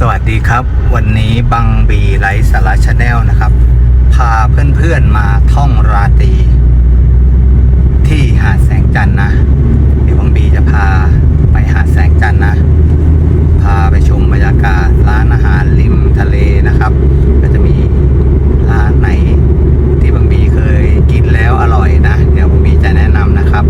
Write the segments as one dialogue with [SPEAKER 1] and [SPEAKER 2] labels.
[SPEAKER 1] สวัสดีครับ วันนี้บังบีไลฟ์สาระชาแนลนะครับ พาเพื่อนๆมาท่องราตรีที่หาดแสงจันนะ เดี๋ยวบังบีจะพาไปหาดแสงจันนะ พาไปชมบรรยากาศร้านอาหารริมทะเลนะครับ ก็จะมีร้านไหนที่บังบีเคยกินแล้วอร่อยนะ เดี๋ยวบังบีจะแนะนำนะครับ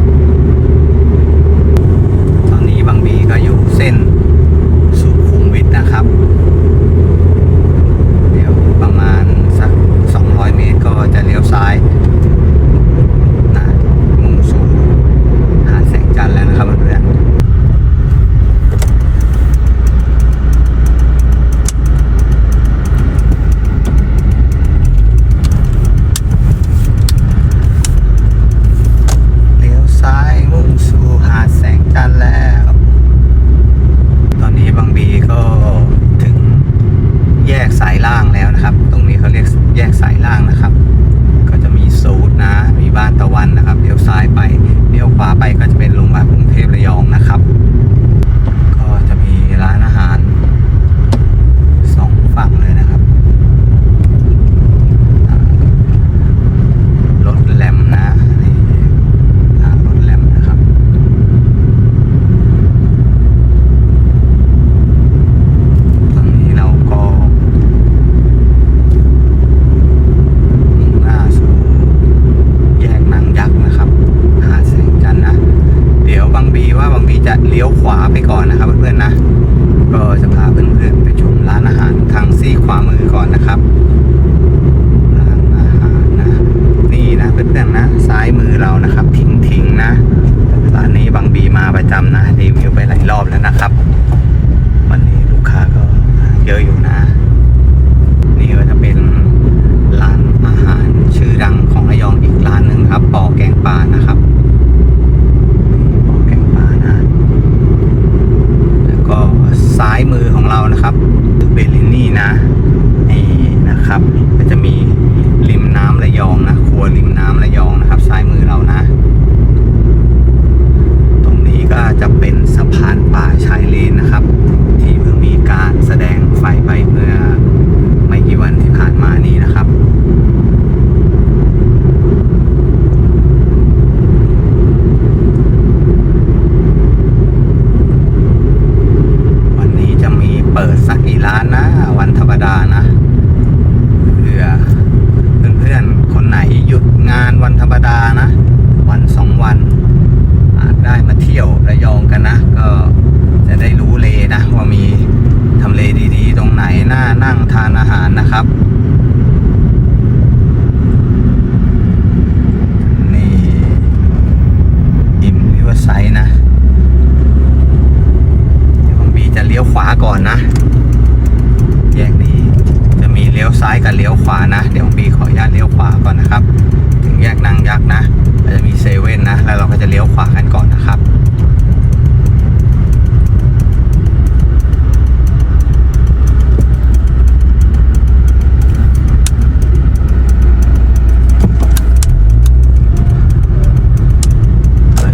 [SPEAKER 1] ก่อนนะ แยกนี้จะมีเลี้ยวซ้ายกับเลี้ยวขวานะ เดี๋ยวบีขออนุญาตเลี้ยวขวาก่อนนะครับ ถึงแยกนางยักษ์นะจะมีเซเว่นนะ แล้วเราก็จะเลี้ยวขวากันก่อนนะครับ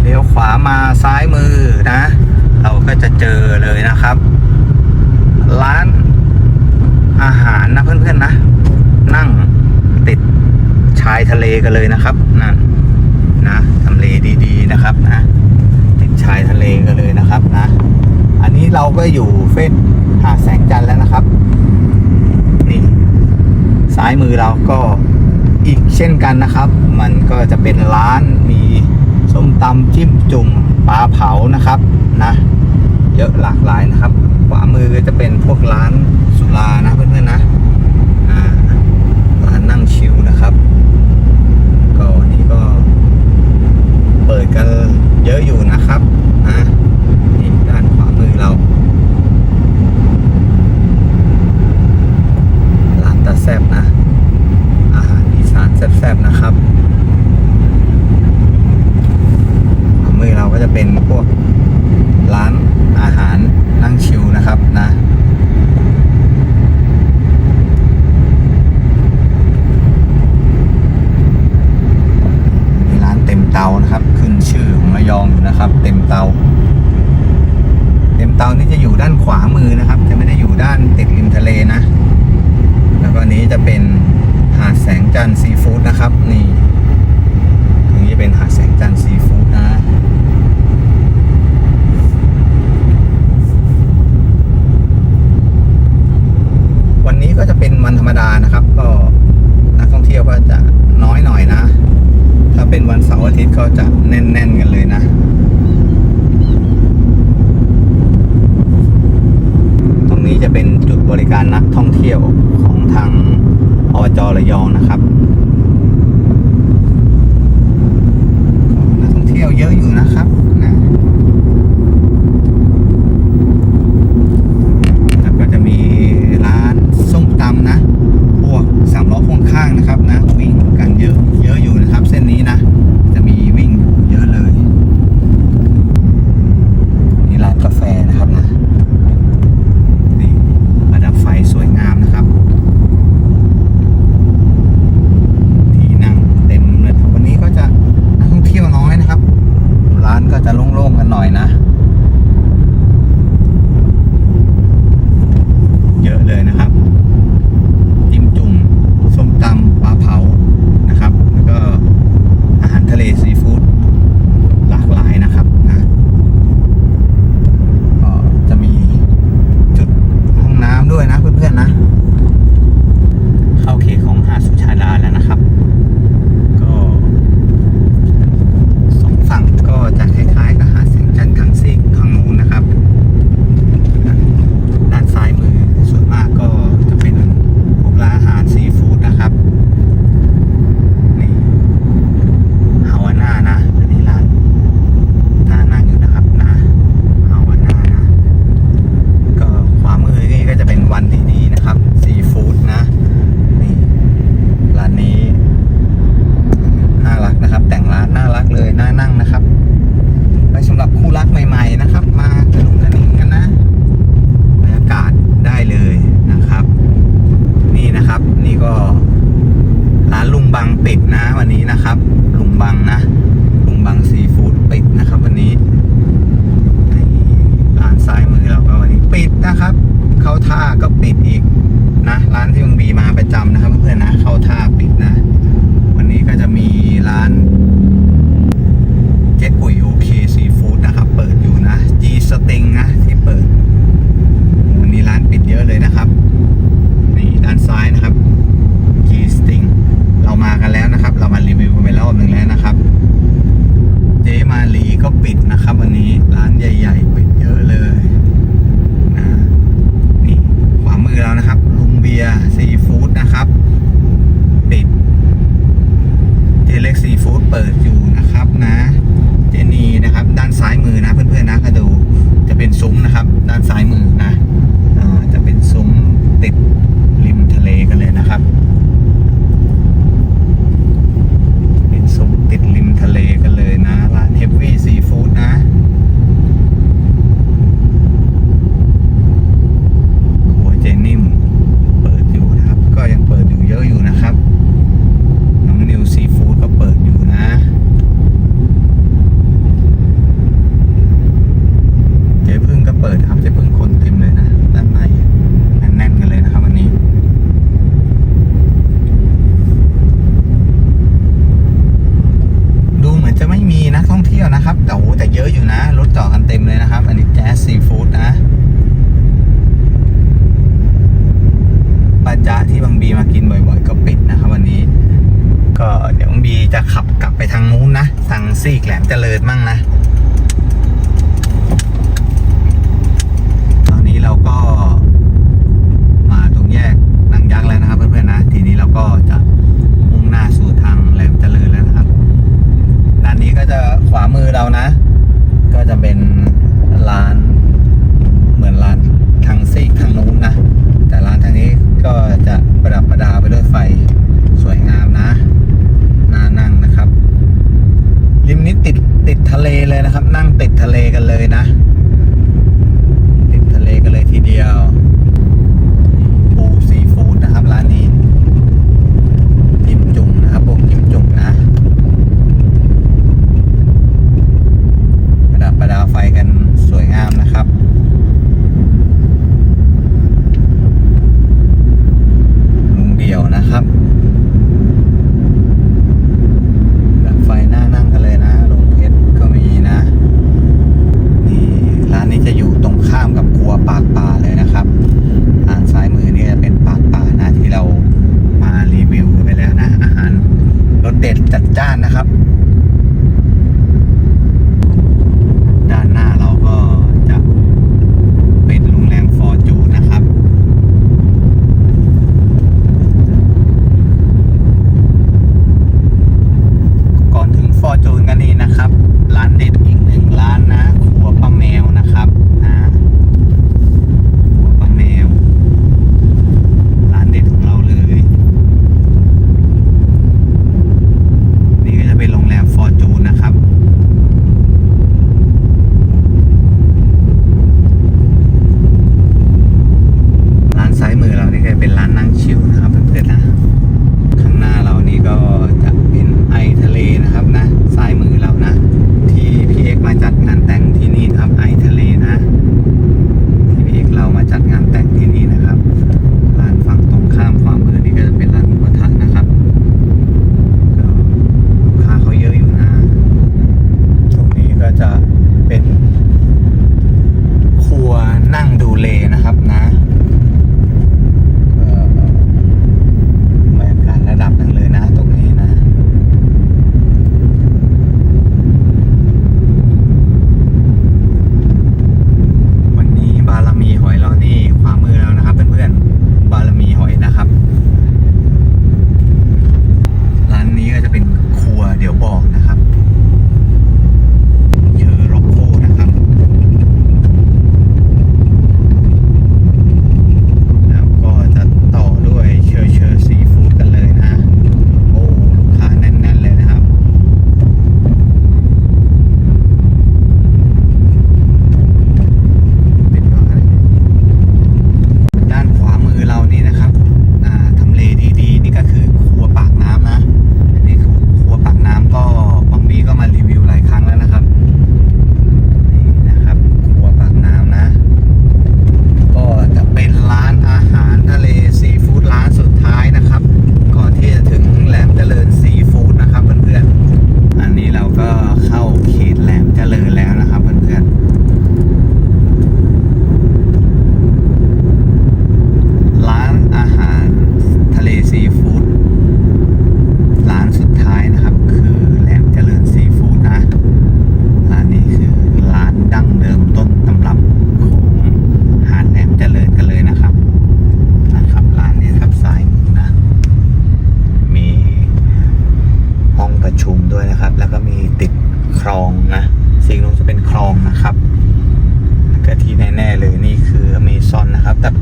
[SPEAKER 1] เลี้ยวขวามาซ้ายมือนะ เราก็จะเจอเลยนะครับ ร้านอาหารนะเพื่อนๆนะ นั่งติดชายทะเลกันเลยนะครับนั่นนะทำเลดีๆนะครับนะ ติดชายทะเลกันเลยนะครับนะ อันนี้เราก็อยู่เฟ้นหาแสงจันทร์แล้วนะครับ นี่ซ้ายมือเราก็อีกเช่นกันนะครับ มันก็จะเป็นร้านมีส้มตำจิ้มจุ่มปลาเผานะครับนะ เยอะหลากหลายนะครับ วามือก็จะเป็นพวกร้านสุรานะเพื่อนๆนะร้านนั่งชิลนะครับ ก็วันนี้ก็ เปิดกันเยอะอยู่นะครับนะนี่ด้านขวามือเราร้านตาแซบนะ อาหารอีสานแซ่บๆนะครับขวามือเราก็จะเป็นพวกร้านอาหาร นั่งชิลนะครับนะมีร้านเต็มเตานะครับ ขึ้นชื่อของระยองนะครับ เต็มเตา เต็มเตานี่จะอยู่ด้านขวามือนะครับ จะไม่ได้อยู่ด้านติดริมทะเลนะ แล้วก็นี้จะเป็นหาดแสงจันทร์ซีฟู้ดนะครับ นี่ตรงนี้จะเป็นหาดแสงจันทร์ซีฟู้ดนะ วันนี้ก็จะเป็นวันธรรมดานะครับ ก็นักท่องเที่ยวก็จะน้อยหน่อยนะ ถ้าเป็นวันเสาร์อาทิตย์ก็จะแน่นๆกันเลยนะ ตรงนี้จะเป็นจุดบริการนักท่องเที่ยวของทางอบจระยองนะครับนักท่องเที่ยวเยอะอยู่ มนะ บีจะขับกลับไปทางนู้นนะทางซีกแหลมเจริญมั่งนะ ตอนนี้เราก็มาตรงแยกนังยักษ์แล้วนะครับ เพื่อนๆนะ ทีนี้เราก็จะมุ่งหน้าสู่ทางแหลมเจริญแล้วนะครับ ด้านนี้ก็จะขวามือเรานะ ก็จะเป็นร้านเหมือนร้านทางซีกทางนู้นนะ แต่ร้านทางนี้ก็จะประดับประดาไปด้วย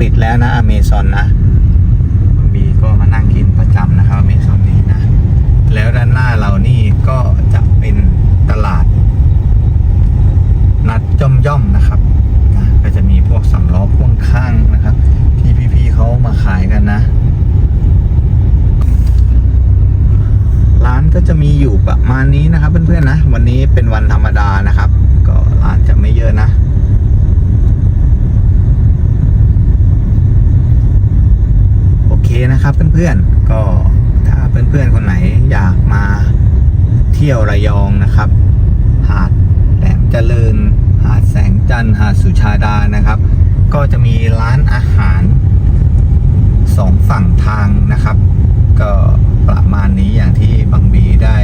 [SPEAKER 1] ปิดแล้วนะอเมซอนนะบางบีก็มานั่งกินประจำนะครับอเมซอนนี้นะ แล้วด้านหน้าเรานี่ก็จะเป็นตลาด นัดย่อมย่อมนะครับนะก็จะมีพวกสำล้อพ่วงข้างนะครับ ที่พี่ๆเขามาขายกันนะ ร้านก็จะมีอยู่ประมาณนี้นะครับเพื่อนๆนะ วันนี้เป็นวันธรรมดานะครับ นะครับเพื่อนๆ ก็ถ้าเพื่อนๆ คนไหนอยากมาเที่ยวระยองนะครับ หาดแหลมเจริญ หาดแสงจันทร์หาดสุชาดานะครับ ก็จะมีร้านอาหารสองฝั่งทางนะครับ ก็ประมาณนี้อย่างที่บังบีได้